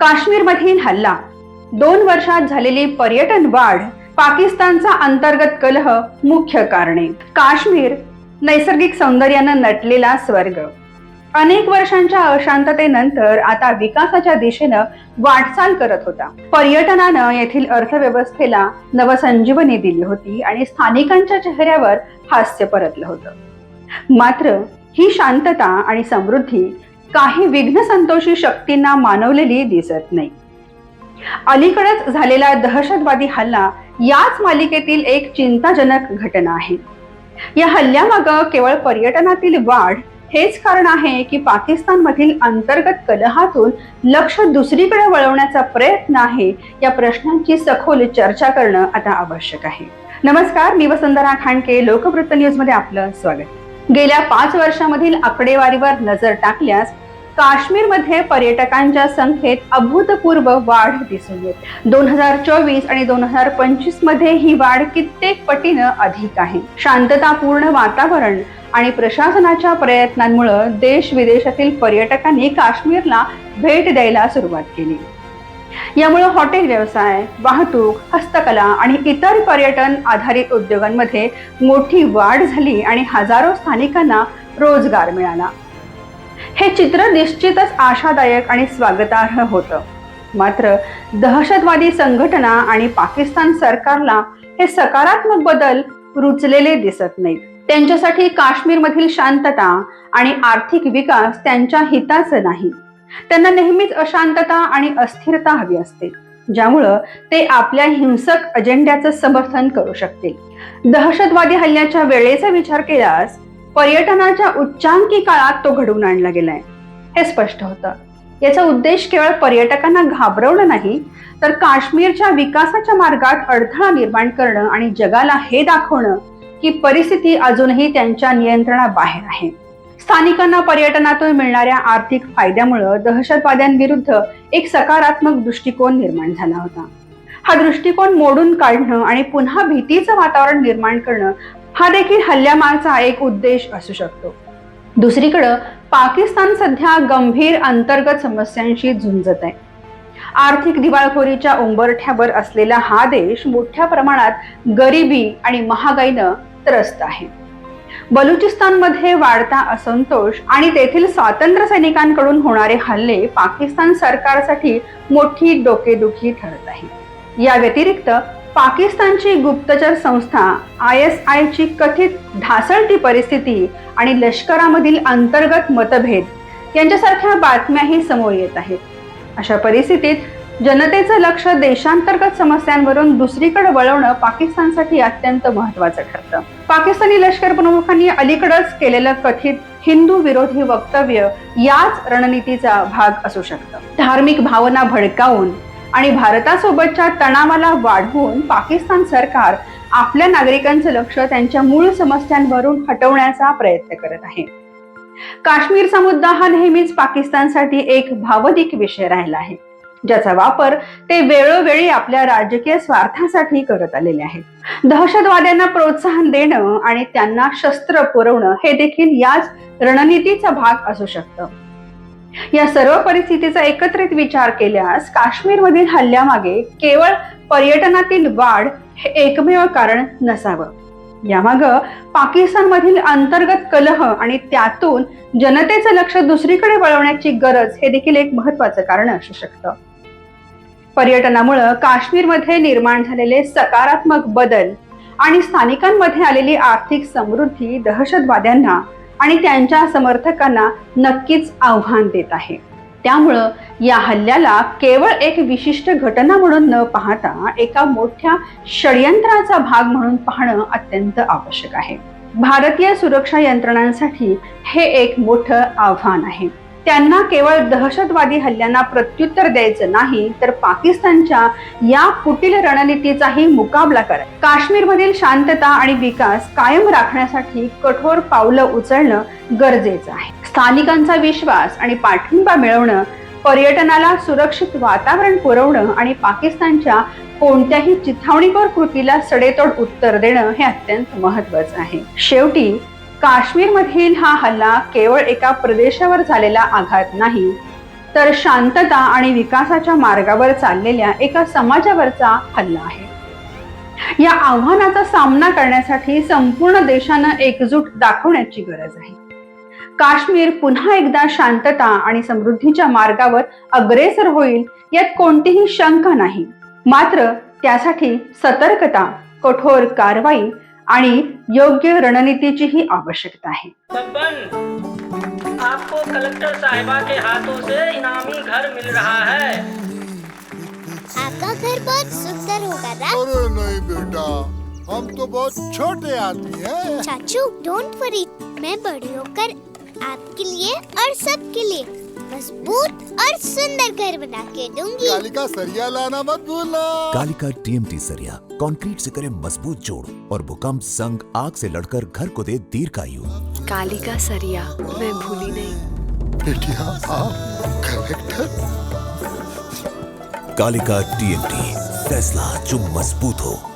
काश्मीरमधील हल्ला. दोन वर्षात झालेली पर्यटन वाढ पाकिस्तानचा अंतर्गत कलह मुख्य कारणे. काश्मीर नैसर्गिक सौंदर्यानं नटलेला स्वर्ग. अनेक वर्षांच्या अशांततेनंतर आता विकासाच्या दिशेनं वाटचाल करत होता. पर्यटनानं येथील अर्थव्यवस्थेला नवसंजीवनी दिली होती आणि स्थानिकांच्या चेहऱ्यावर हास्य परतलं होतं. मात्र ही शांतता आणि समृद्धी काही विघ्न संतोषी शक्तींना मानवलेली दिसत नाही. अलीकडेच झालेला दहशतवादी हल्ला याच मालिकेतील एक चिंताजनक घटना आहे. या हल्ल्यामागं केवळ पर्यटनातील वाढ हेच कारण आहे की पाकिस्तानमधील अंतर्गत कलहातून लक्ष दुसरीकडे वळवण्याचा प्रयत्न आहे या प्रश्नांची सखोल चर्चा करणं आता आवश्यक आहे. नमस्कार मी वसंतरा खांडके लोकवृत्त न्यूजमध्ये आपलं स्वागत. गेल्या पाच वर्षामधील आकडेवारीवर नजर टाकल्यास काश्मीरमध्ये पर्यटकांच्या संख्येत अभूतपूर्व वाढ दिसून येत. दोन हजार चोवीस आणि दोन हजार पंचवीसमध्ये ही वाढ कित्येक पटीनं अधिक आहे. शांततापूर्ण वातावरण आणि प्रशासनाच्या प्रयत्नांमुळे देश विदेशातील पर्यटकांनी काश्मीरला भेट द्यायला सुरुवात केली. यामुळे हॉटेल व्यवसाय वाहतूक हस्तकला आणि इतर पर्यटन आधारित उद्योगांमध्ये मोठी वाढ झाली आणि हजारो स्थानिकांना रोजगार मिळाला. हे चित्र निश्चितच आशादायक आणि स्वागतार्ह होतं. मात्र दहशतवादी संघटना आणि पाकिस्तान सरकारला हे सकारात्मक बदल रुचलेले दिसत नाहीत. त्यांच्यासाठी काश्मीरमधील शांतता आणि आर्थिक विकास त्यांच्या हिताचं नाही. त्यांना नेहमीच अशांतता आणि अस्थिरता हवी असते ज्यामुळं ते आपल्या हिंसक अजेंड्याचं समर्थन करू शकतील. दहशतवादी हल्ल्याच्या वेळेचा विचार केल्यास पर्यटनाच्या उच्चांकी काळात तो घडवून आणला गेलाय. हे स्पष्ट होतं. याचा उद्देश केवळ पर्यटकांना घाबरवणं नाही तर काश्मीरच्या विकासाच्या मार्गात अडथळा निर्माण करणं आणि जगाला हे दाखवणं की परिस्थिती अजूनही त्यांच्या नियंत्रणाबाहेर आहे. स्थानिकांना पर्यटनातून मिळणाऱ्या आर्थिक फायद्यामुळं दहशतवाद्यांविरुद्ध एक सकारात्मक दृष्टिकोन निर्माण झाला होता. हा दृष्टिकोन मोडून काढणं आणि पुन्हा भीतीचं वातावरण निर्माण करणं हा देखील हल्ल्यामागचा एक उद्देश असू शकतो. दुसरीकडं पाकिस्तान सध्या गंभीर अंतर्गत समस्यांशी झुंजत आहे. आर्थिक दिवाळखोरीच्या उंबरठ्यावर असलेला हा देश मोठ्या प्रमाणात गरिबी आणि महागाईनं त्रस्त आहे. बलुचिस्तानमध्ये वाढता असंतोष आणि तेथील स्वातंत्र्य सैनिकांकडून होणारे हल्ले पाकिस्तान सरकारसाठी मोठी डोकेदुखी ठरत आहे. या व्यतिरिक्त पाकिस्तानची गुप्तचर संस्था आय एस आयची कथित ढासळती परिस्थिती आणि लष्करामधील अंतर्गत मतभेद यांच्यासारख्या बातम्याही समोर येत आहेत. अशा परिस्थितीत जनतेचं लक्ष देशांतर्गत समस्यांवरून दुसरीकडे वळवणं पाकिस्तानसाठी अत्यंत महत्वाचं ठरतं. पाकिस्तानी लष्कर प्रमुखांनी अलीकडच केलेलं कथित हिंदू विरोधी वक्तव्य याच रणनीतीचा भाग असू शकतं. धार्मिक भावना भडकावून आणि भारतासोबतच्या तणावाला वाढवून पाकिस्तान सरकार आपल्या नागरिकांचं लक्ष त्यांच्या मूळ समस्यांवरून हटवण्याचा प्रयत्न करत आहे. काश्मीरचा मुद्दा हा नेहमीच पाकिस्तानसाठी एक भावनिक विषय राहिला आहे. ज्याचा वापर ते वेळोवेळी आपल्या राजकीय स्वार्थासाठी करत आलेले आहेत. दहशतवाद्यांना प्रोत्साहन देणं आणि त्यांना शस्त्र पुरवणं हे देखील याच रणनीतीचा भाग असू शकतं. या सर्व परिस्थितीचा एकत्रित विचार केल्यास काश्मीरमधील हल्ल्यामागे केवळ पर्यटनातील वाढ हे एकमेव कारण नसावं. यामाग पाकिस्तानमधील अंतर्गत कलह आणि त्यातून जनतेचं लक्ष दुसरीकडे वळवण्याची गरज हे देखील एक महत्वाचं कारण असू शकतं. पर्यटनामुळं काश्मीरमध्ये निर्माण झालेले सकारात्मक बदल आणि स्थानिकांमध्ये आलेली आर्थिक समृद्धी दहशतवाद्यांना आणि त्यांच्या समर्थकांना नक्कीच आव्हान देत आहे. त्यामुळं या हल्ल्याला केवळ एक विशिष्ट घटना म्हणून न पाहता एका मोठ्या षडयंत्राचा भाग म्हणून पाहणं अत्यंत आवश्यक आहे. भारतीय सुरक्षा यंत्रणांसाठी हे एक मोठं आव्हान आहे. त्यांना केवळ दहशतवादी हल्ल्यांना प्रत्युत्तर द्यायचं नाही तर पाकिस्तानच्या या कुटील रणनीतीचाही मुकाबला करा. काश्मीरमधील शांतता आणि विकास कायम राखण्यासाठी कठोर पावलं उचलणं गरजेचं आहे. स्थानिकांचा विश्वास आणि पाठिंबा मिळवणं पर्यटनाला सुरक्षित वातावरण पुरवणं आणि पाकिस्तानच्या कोणत्याही चिथावणीकर कृतीला सडेतोड उत्तर देणं हे अत्यंत महत्वाचं आहे. शेवटी काश्मीरमधील हा हल्ला केवळ एका प्रदेशावर झालेला आघात नाही तर शांतता आणि विकासाच्या मार्गावर चाललेल्या एका समाजावरचा हल्ला आहे. या आव्हानाचा सामना करण्यासाठी संपूर्ण देशानं एकजूट दाखवण्याची गरज आहे. काश्मीर पुन्हा एकदा शांतता आणि समृद्धीच्या मार्गावर अग्रेसर होईल यात कोणतीही शंका नाही. मात्र त्यासाठी सतर्कता कठोर कारवाई आणि योग्य रणनीतीचीही आवश्यकता आहे. आपको कलेक्टर साहिबा के हाथों से इनामी घर मिल रहा है। आपका घर बहुत सुंदर होगा ना अरे नहीं बेटा हम तो बहुत छोटे आदमी हैं। चाचू डोंट वरी मैं बड़ी होकर आपके लिए और सबके लिए मजबूत और सुंदर घर बना के दूंगी। कालिका सरिया लाना मत भूलना। कालिका टीएमटी सरिया कंक्रीट से करे मज़बूत जोड़ और भूकंप संग आग से लड़कर घर को दे दीर्घायु। कालिका सरिया मैं भूली नहीं। बेटिया आप कलेक्टर? कालिका टीएमटी फैसला जो मज़बूत हो।